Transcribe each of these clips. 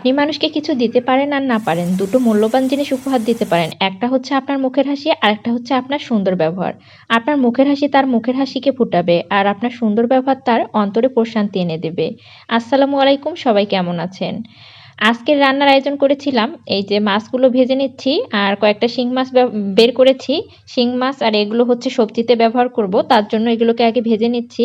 আপনি মানুষকে কিছু দিতে পারেন আর না পারেন, দুটো মূল্যবান জিনিস উপহার দিতে পারেন। একটা হচ্ছে আপনার মুখের হাসি আর একটা হচ্ছে আপনার সুন্দর ব্যবহার। আপনার মুখের হাসি তার মুখের হাসিকে ফুটাবে আর আপনার সুন্দর ব্যবহার তার অন্তরে প্রশান্তি এনে দেবে। আসসালামু আলাইকুম, সবাই কেমন আছেন? আজকের রান্নার আয়োজন করেছিলাম, এই যে মাছগুলো ভেজে নিচ্ছি আর কয়েকটা শিং মাছ বের করেছি। শিং মাছ আর এগুলো হচ্ছে সবজিতে ব্যবহার করব, তার জন্য এগুলোকে আগে ভেজে নিচ্ছি।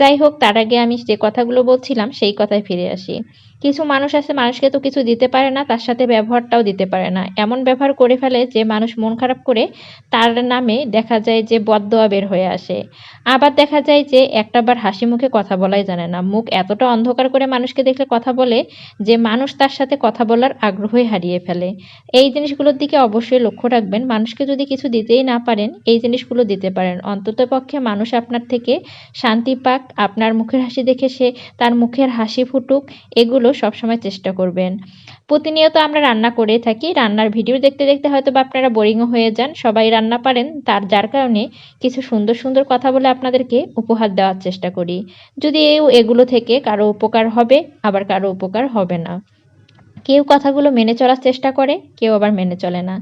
যাই হোক, তার আগে আমি যে কথাগুলো বলছিলাম, সেই কথায় ফিরে আসি। কিছু মানুষ আছে, মানুষকে তো কিছু দিতে পারে না, তার সাথে ব্যবহারটাও দিতে পারে না। এমন ব্যবহার করে ফেলে যে মানুষ মন খারাপ করে, তার নামে দেখা যায় যে বদদোয়া বের হয়ে আসে। আবার দেখা যায় যে একটাবার হাসি মুখে কথা বলাই জানে না। মুখ এতটা অন্ধকার করে মানুষকে দেখলে কথা বলে যে মানুষ তার সাথে কথা বলার আগ্রহই হারিয়ে ফেলে। এই জিনিসগুলোর দিকে অবশ্যই লক্ষ্য রাখবেন। মানুষকে যদি কিছু দিতেই না পারেন, এই জিনিসগুলো দিতে পারেন। অন্তত পক্ষে মানুষ আপনার থেকে শান্তি পাক, আপনার মুখের হাসি দেখে সে তার মুখের হাসি ফুটুক, এগুলো সবসময় চেষ্টা করবেন। প্রতিনিয়ত আমরা রান্না করে থাকি। রান্নার ভিডিও দেখতে দেখতে হয়তো বা আপনারা বোরিংও হয়ে যান। সবাই রান্না পারেন, তার যার কারণে কিছু সুন্দর সুন্দর কথা বলে আপনাদেরকে উপহার দেওয়ার চেষ্টা করি। যদি এগুলো থেকে কারও উপকার হবে, আবার কারও উপকার হবে না। কেউ কথাগুলো মেনে চলার চেষ্টা করে, কেউ আবার মেনে চলে না।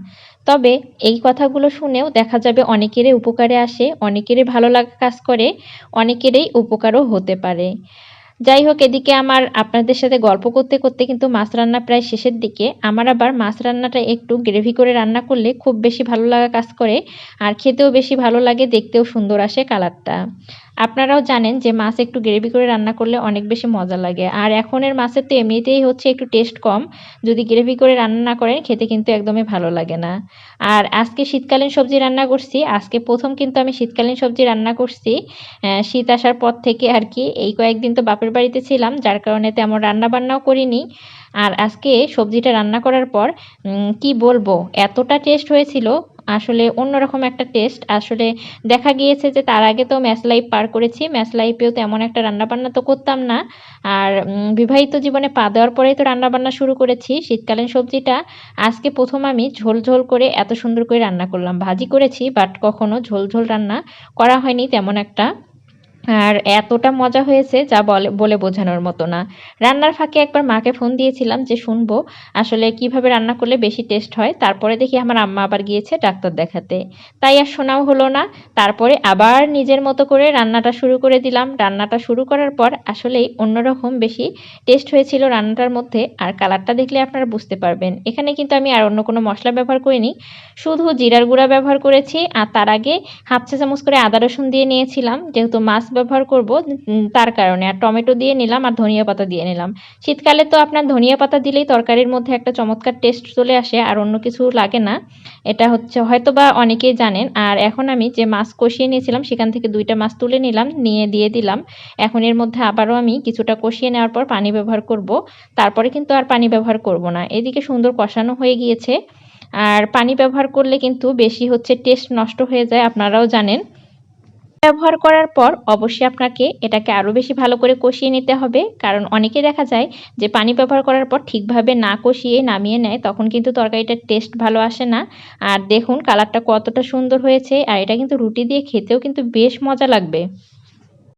তবে এই কথাগুলো শুনেও দেখা যাবে অনেকেরই উপকারে আসে, অনেকেরই ভালো লাগা কাজ করে, অনেকেরই উপকারও হতে পারে। যাই হোক, এদিকে আমার আপনাদের সাথে গল্প করতে করতে কিন্তু মাছ রান্না প্রায় শেষের দিকে। আমার আবার মাছ রান্নাটা একটু গ্রেভি করে রান্না করলে খুব বেশি ভালো লাগা কাজ করে, আর খেতেও বেশি ভালো লাগে, দেখতেও সুন্দর আসে কালারটা আপনারাও জানেন যে মাছ একটু গ্রেভি করে রান্না করলে অনেক বেশি মজা লাগে। আর এখনের মাছের তো এমনিতেই হচ্ছে একটু টেস্ট কম। যদি গ্রেভি করে রান্না না করেন, খেতে কিন্তু একদমই ভালো লাগে না। আর আজকে শীতকালীন সবজি রান্না করছি। আজকে প্রথম কিন্তু আমি শীতকালীন সবজি রান্না করছি। শীত আসার পর থেকে আর কি এই কয়েকদিন তো বাপের বাড়িতে ছিলাম, যার কারণে তেমন রান্না বান্নাও করিনি। আর আজকে সবজিটা রান্না করার পর কি বলব? এতটা টেস্ট হয়েছিল আসলে অন্যরকম একটা টেস্ট আসলে দেখা গিয়েছে যে তার আগে তো ম্যাচ লাইফ পার করেছি ম্যাচ লাইফেও তেমন একটা রান্নাবান্না তো করতাম না। আর বিবাহিত জীবনে পা দেওয়ার পরেই তো রান্নাবান্না শুরু করেছি শীতকালীন সবজিটা। আজকে প্রথম আমি ঝোল ঝোল করে এত সুন্দর করে রান্না করলাম। ভাজি করেছি বাট কখনো ঝোল ঝোল রান্না করা হয়নি তেমন একটা। আর এতটা মজা হয়েছে যা বলে বোঝানোর মতো না। রান্নার ফাঁকে একবার মাকে ফোন দিয়েছিলাম যে, শুনব, আসলে কীভাবে রান্না করলে বেশি টেস্ট হয়? তারপরে দেখি আমার আম্মা আবার গিয়েছে ডাক্তার দেখাতে। তাই আর শোনাও হলো না। তারপরে আবার নিজের মতো করে রান্নাটা শুরু করে দিলাম। রান্নাটা শুরু করার পর আসলেই অন্যরকম বেশি টেস্ট হয়েছিল রান্নাটার মধ্যে। আর কালারটা দেখলে আপনারা বুঝতে পারবেন। এখানে কিন্তু আমি আর অন্য কোনো মশলা ব্যবহার করিনি। শুধু জিরার গুঁড়া ব্যবহার করেছি। আর তার আগে হাফ চা চামচ করে আদা রসুন দিয়ে নিয়েছিলাম। যেহেতু মাছ ব্যবহার করব তার কারণে। আর টমেটো দিয়ে নিলাম আর ধনিয়া পাতা দিয়ে নিলাম। শীতকালে তো আপনার ধনিয়া পাতা দিলেই তরকারির মধ্যে একটা চমৎকার টেস্ট চলে আসে আর অন্য কিছু লাগে না। এটা হচ্ছে হয়তো বা অনেকেই জানেন। আর এখন আমি যে মাছ কষিয়ে নিয়েছিলাম, সেখান থেকে দুইটা মাছ তুলে নিলাম, নিয়ে দিয়ে দিলাম। এখন এর মধ্যে আবারও আমি কিছুটা কষিয়ে নেওয়ার পর পানি ব্যবহার করব। তারপরে কিন্তু আর পানি ব্যবহার করব না। এদিকে সুন্দর কষানো হয়ে গিয়েছে। আর পানি ব্যবহার করলে কিন্তু বেশি হচ্ছে টেস্ট নষ্ট হয়ে যায়, আপনারাও জানেন। ব্যবহার করার পর অবশ্যই আপনাকে এটাকে আরও বেশি ভালো করে কষিয়ে নিতে হবে। কারণ অনেকে দেখা যায় যে পানি ব্যবহার করার পর ঠিকভাবে না কষিয়ে নামিয়ে নেয়, তখন কিন্তু তরকারিটার টেস্ট ভালো আসে না। আর দেখুন, কালারটা কতটা সুন্দর হয়েছে। আর এটা কিন্তু রুটি দিয়ে খেতেও কিন্তু বেশ মজা লাগবে।